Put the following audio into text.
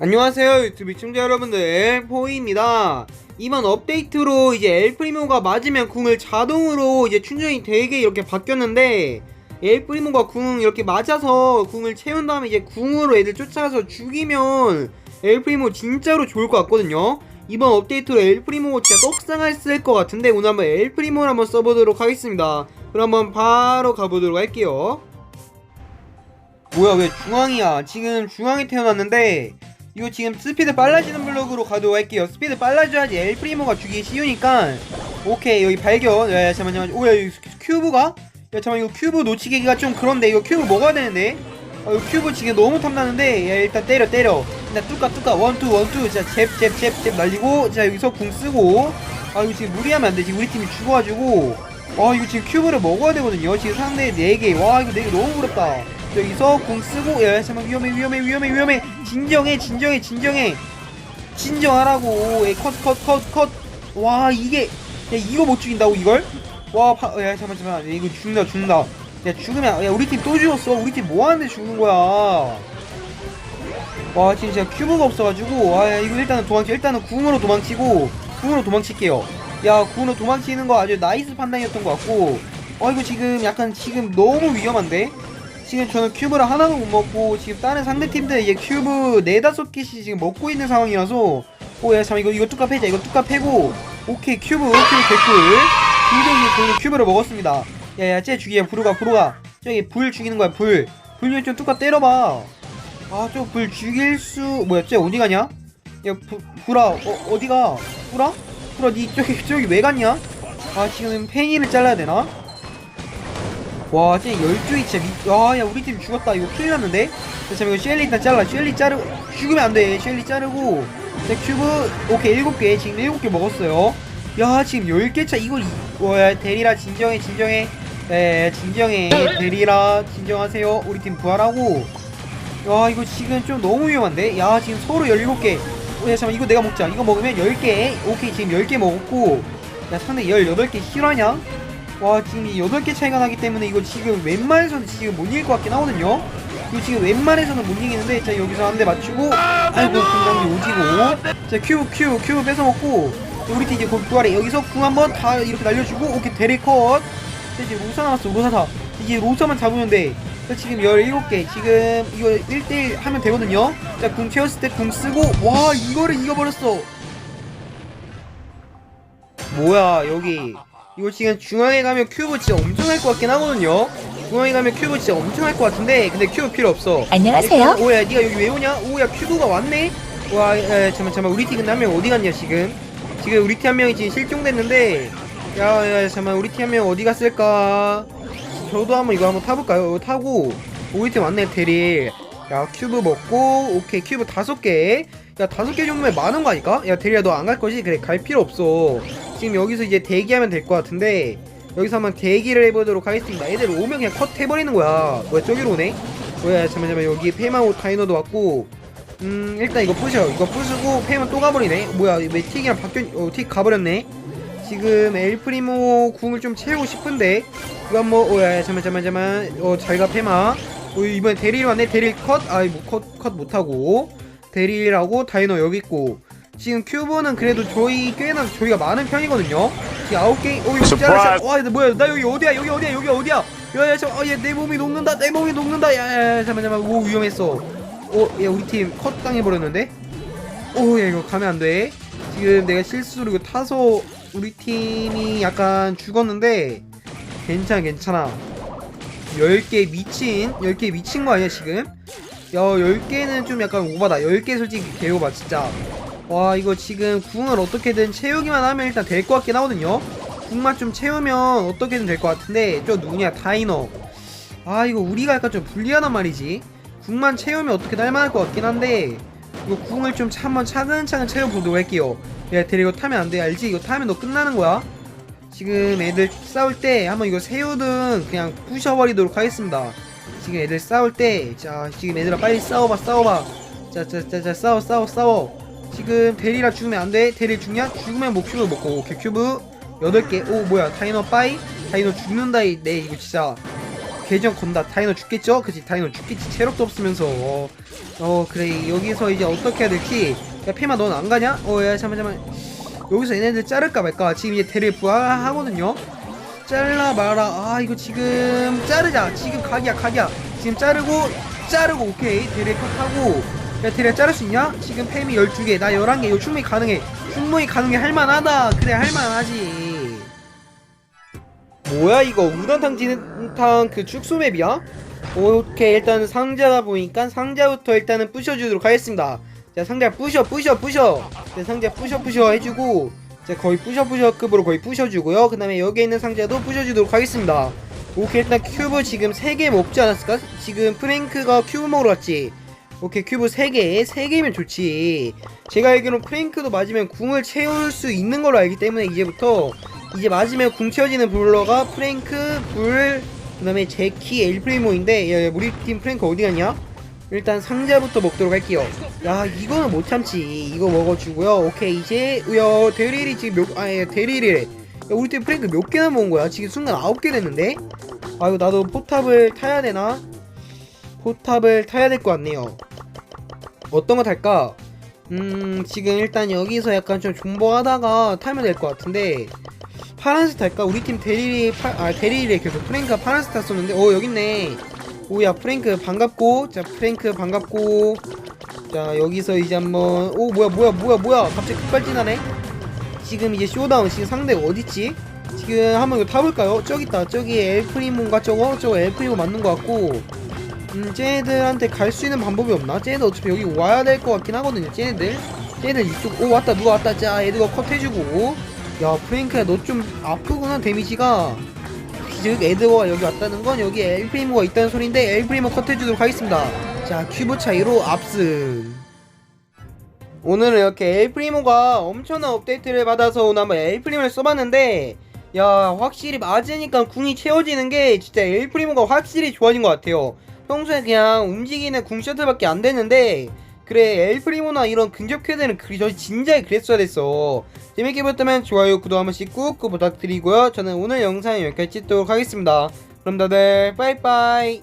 안녕하세요 유튜브 시청자 여러분들. 포이입니다. 이번 업데이트로 이제 엘프리모가 맞으면 궁을 자동으로 이제 충전이 되게 이렇게 바뀌었는데 엘프리모가 궁 이렇게 맞아서 궁을 채운 다음에 이제 궁으로 애들 쫓아가서 죽이면 엘프리모 진짜로 좋을 것 같거든요. 이번 업데이트로 엘프리모 진짜 떡상할 쓸것 같은데 오늘 한번 엘프리모를 한번 써보도록 하겠습니다. 그럼 한번 바로 가보도록 할게요. 뭐야 왜 중앙이야? 지금 중앙에 태어났는데 이거 지금 스피드 빨라지는 블록으로 가도록 할게요. 스피드 빨라져야지 엘프리모가 죽이기 쉬우니까. 오케이 여기 발견. 야야 잠깐만 오야 여기 큐브가? 야 잠깐만 이거 큐브 놓치기가 좀 그런데 이거 큐브 먹어야 되는데? 아 이거 큐브 지금 너무 탐나는데? 야 일단 때려 때려. 일단 뚜까 뚜까. 원투 원투. 자 잽잽잽잽 날리고 자 여기서 궁 쓰고. 아 이거 지금 무리하면 안돼 지금 우리 팀이 죽어가지고. 아 이거 지금 큐브를 먹어야 되거든요. 지금 상대 4개. 와 이거 4개 너무 부럽다 여기서 궁 쓰고 야 잠깐 위험해 위험해 위험해 위험해. 진정해 진정해 진정해. 진정하라고. 컷컷 컷 컷 와 이게 야 이거 못 죽인다고 이걸? 와야 잠깐 잠깐 야, 이거 죽는다 죽는다. 야 죽으면 야 우리 팀 또 죽었어. 우리 팀 뭐하는데 죽는 거야? 와 진짜 큐브가 없어가지고 와야 이거 일단은 도망치 일단은 궁으로 도망치고 궁으로 도망칠게요. 야 궁으로 도망치는 거 아주 나이스 판단이었던 것 같고 어 이거 지금 약간 지금 너무 위험한데 지금 저는 큐브를 하나도 못 먹고 지금 다른 상대 팀들 이제 큐브 네다섯 개씩 지금 먹고 있는 상황이라서 오야 잠 이거 이거 뚜까 패자 이거 뚜까 패고 오케이 큐브 큐브 개꿀. 김정기 그 큐브를 먹었습니다. 야야 쟤 죽이야 부르가 부르가. 저기 불 죽이는 거야 불불 좀 뚜까 때려봐. 아 저 불 죽일 수 뭐야 쟤 어디 가냐? 야 부, 불아 어 어디가? 불아 불아 니 저기 저기 왜 갔냐? 아 지금 팽이를 잘라야 되나 와, 진짜 열중이 진짜 미, 와, 야, 우리 팀 죽었다. 이거 큰일 났는데? 자, 잠깐, 이거 쉘리 일단 잘라. 쉘리 자르, 죽으면 안 돼. 쉘리 자르고. 자, 큐브, 오케이, 7개. 지금 7개 먹었어요. 야, 지금 10개 차. 이걸, 이, 와, 야, 대리라, 진정해, 진정해. 에, 진정해. 대리라, 진정하세요. 우리 팀 부활하고. 야, 이거 지금 좀 너무 위험한데? 야, 지금 서로 17개. 어, 야, 잠깐, 이거 내가 먹자. 이거 먹으면 10개. 오케이, 지금 10개 먹었고. 야, 상대 18개 실화냐? 와 지금 이 8개 차이가 나기 때문에 이거 지금 웬만해서는 지금 못 이길 것 같긴 하거든요. 이거 지금 웬만해서는 못 이기는데 자 여기서 한 대 맞추고 아이고 금강기 오지고. 자 큐브 큐브 큐브 뺏어먹고 우리 팀 이제 곧 부활해. 여기서 궁 한번 다 이렇게 날려주고 오케이 대리 컷. 자, 이제 로사 남았어 로사 다. 이제 로사만 잡으면 돼. 자, 지금 17개. 지금 이거 1대1 하면 되거든요. 자궁 채웠을 때 궁 쓰고 와 이거를 이겨버렸어. 뭐야 여기 이거 지금 중앙에 가면 큐브 진짜 엄청 할 것 같긴 하거든요. 중앙에 가면 큐브 진짜 엄청 할 것 같은데 근데 큐브 필요 없어. 안녕하세요. 오야 니가 여기 왜 오냐? 오야 큐브가 왔네? 와 야, 잠만 잠만 우리 팀 근데 한 명 어디 갔냐 지금? 지금 우리 팀 한 명이 지금 실종됐는데 야야 잠만 우리 팀 한 명 어디 갔을까? 저도 한번 이거 한번 타볼까요? 이거 타고 우리 팀 왔네 대리. 야 큐브 먹고 오케이 큐브 다섯 개. 야 다섯 개 정도면 많은 거 아닐까? 야 대리야 너 안 갈 거지? 그래 갈 필요 없어. 지금 여기서 이제 대기하면 될 것 같은데 여기서 한번 대기를 해보도록 하겠습니다. 애들 오면 그냥 컷 해버리는 거야. 뭐야 저기로 오네? 뭐야 잠깐만 잠깐만 여기 페마오 타이너도 왔고 음 일단 이거 부셔 이거 부수고 페마 또 가버리네. 뭐야 왜 틱이랑 바뀌었 어틱 가버렸네. 지금 엘프리모 궁을 좀 채우고 싶은데 이거 한번 오야 잠만 잠만 잠만 어 잘가 페마 어 이번에 데릴 왔네 데릴 컷 아이 뭐컷컷 못하고 데릴하고 다이너 여기 있고 지금 큐브는 그래도 저희 꽤나 저희가 많은 편이거든요. 지금 아홉 개. 어 이거 잘라. 와, 나 뭐야? 나 여기 어디야? 여기 어디야? 여기 어디야? 야야 저, 어, 얘내 몸이 녹는다. 내 몸이 녹는다. 야야 잠만 잠만. 오 위험했어. 어, 야 우리 팀 컷 당해 버렸는데. 오, 야 이거 가면 안 돼. 지금 내가 실수로 이거 타서 우리 팀이 약간 죽었는데 괜찮아 괜찮아. 10개 미친 10개 미친 거 아니야 지금? 야 10개는 좀 약간 오바다 10개 솔직히 개오바 진짜 와 이거 지금 궁을 어떻게든 채우기만 하면 일단 될 것 같긴 하거든요. 궁만 좀 채우면 어떻게든 될 것 같은데 저 누구냐 다이너. 아 이거 우리가 약간 좀 불리하단 말이지. 궁만 채우면 어떻게든 할만할 것 같긴 한데 이거 궁을 좀 차- 한번 차근차근 채워보도록 할게요. 야 데리고 타면 안 돼. 알지? 이거 타면 너 끝나는 거야. 지금 애들 싸울 때 한번 이거 세우든 그냥 부셔버리도록 하겠습니다. 지금 애들 싸울 때 자 지금 애들아 빨리 싸워봐 싸워봐. 자자자자 싸워 싸워 싸워 지금 대리라 죽으면 안돼. 대리 죽냐? 죽으면 뭐 큐브 먹고. 오케이 큐브. 8개. 오 뭐야. 타이너 빠이? 타이너 죽는다 이- 네 이거 진짜. 계정 건다. 다이노 죽겠죠? 그치 다이노 죽겠지. 체력도 없으면서. 어 그래. 여기서 이제 어떻게 해야 될지. 야 페마 넌 안 가냐? 어야 잠만 여기서 얘네들 자를까 말까. 지금 이제 대를 부활하거든요. 잘라 마라. 아 이거 지금 자르자. 지금 각이야 각이야. 지금 자르고 자르고 오케이. 대를 컷하고 야 대를 자를 수 있냐? 지금 팸이 12개. 나 11개. 이거 충분히 가능해. 충분히 가능해. 할만하다. 그래 할만하지. 뭐야 이거? 우당탕 지는탕 그 축소맵이야? 오케이 일단 상자다 보니까 상자부터 일단은 부셔주도록 하겠습니다. 자 상자 부셔 부셔 부셔. 네, 상자 부셔 부셔 해주고 자 거의 부셔 부셔급으로 거의 부셔주고요. 그 다음에 여기에 있는 상자도 부셔주도록 하겠습니다. 오케이 일단 큐브 지금 3개 먹지 않았을까? 지금 프랭크가 큐브 먹으러 갔지 오케이 큐브 3개. 3개면 좋지. 제가 알기로는 프랭크도 맞으면 궁을 채울 수 있는 걸로 알기 때문에 이제부터 이제 맞으면 궁 채워지는 블러가 프랭크, 불, 그 다음에 제키, 엘프리모인데 야, 야, 우리 팀 프랭크 어디 갔냐? 일단 상자부터 먹도록 할게요. 야 이거는 못 참지. 이거 먹어주고요. 오케이 이제 야 대리리 지금 몇 아니 대리리래 야, 우리 팀 프랭크 몇 개나 먹은 거야? 지금 순간 아홉 개 됐는데? 아이고 나도 포탑을 타야 되나 포탑을 타야 될 것 같네요. 어떤 거 탈까? 음 지금 일단 여기서 약간 좀 존버하다가 타면 될 것 같은데 파란색 탈까? 우리 팀 대리리 파, 아 대리리에 계속 프랭크가 파란색 탔었는데 어 여기 있네. 오야 프랭크 반갑고 자 프랭크 반갑고 자 여기서 이제 한번 오 뭐야 뭐야 뭐야 뭐야. 갑자기 급발진하네. 지금 이제 쇼다운 지금 상대가 어딨지? 지금 한번 타볼까요? 저기 있다. 저기 엘프리몬가? 저거? 저거 엘프리몬 맞는 것 같고 음 쟤네들한테 갈 수 있는 방법이 없나? 쟤네들 어차피 여기 와야 될 것 같긴 하거든요 쟤네들. 쟤네들 이쪽 오 왔다 누가 왔다. 자 애들가 컷 해주고. 야 프랭크야 너 좀 아프구나 데미지가. 즉 에드워가 여기 왔다는 건 여기 엘프리모가 있다는 소리인데 엘프리모 컷 해주도록 하겠습니다. 자 큐브 차이로 압승. 오늘은 이렇게 엘프리모가 엄청난 업데이트를 받아서 오늘 한번 엘프리모를 써봤는데 야 확실히 맞으니까 궁이 채워지는 게 진짜 엘프리모가 확실히 좋아진 것 같아요 평소에 그냥 움직이는 궁 셔틀밖에 안 됐는데 그래 엘프리모나 이런 근접 퀘드는 그, 저 진작에 그랬어야 됐어. 재밌게 보셨다면 좋아요 구독 한 번씩 꾹꾹 부탁드리고요. 저는 오늘 영상 여기까지 찍도록 하겠습니다. 그럼 다들 빠이빠이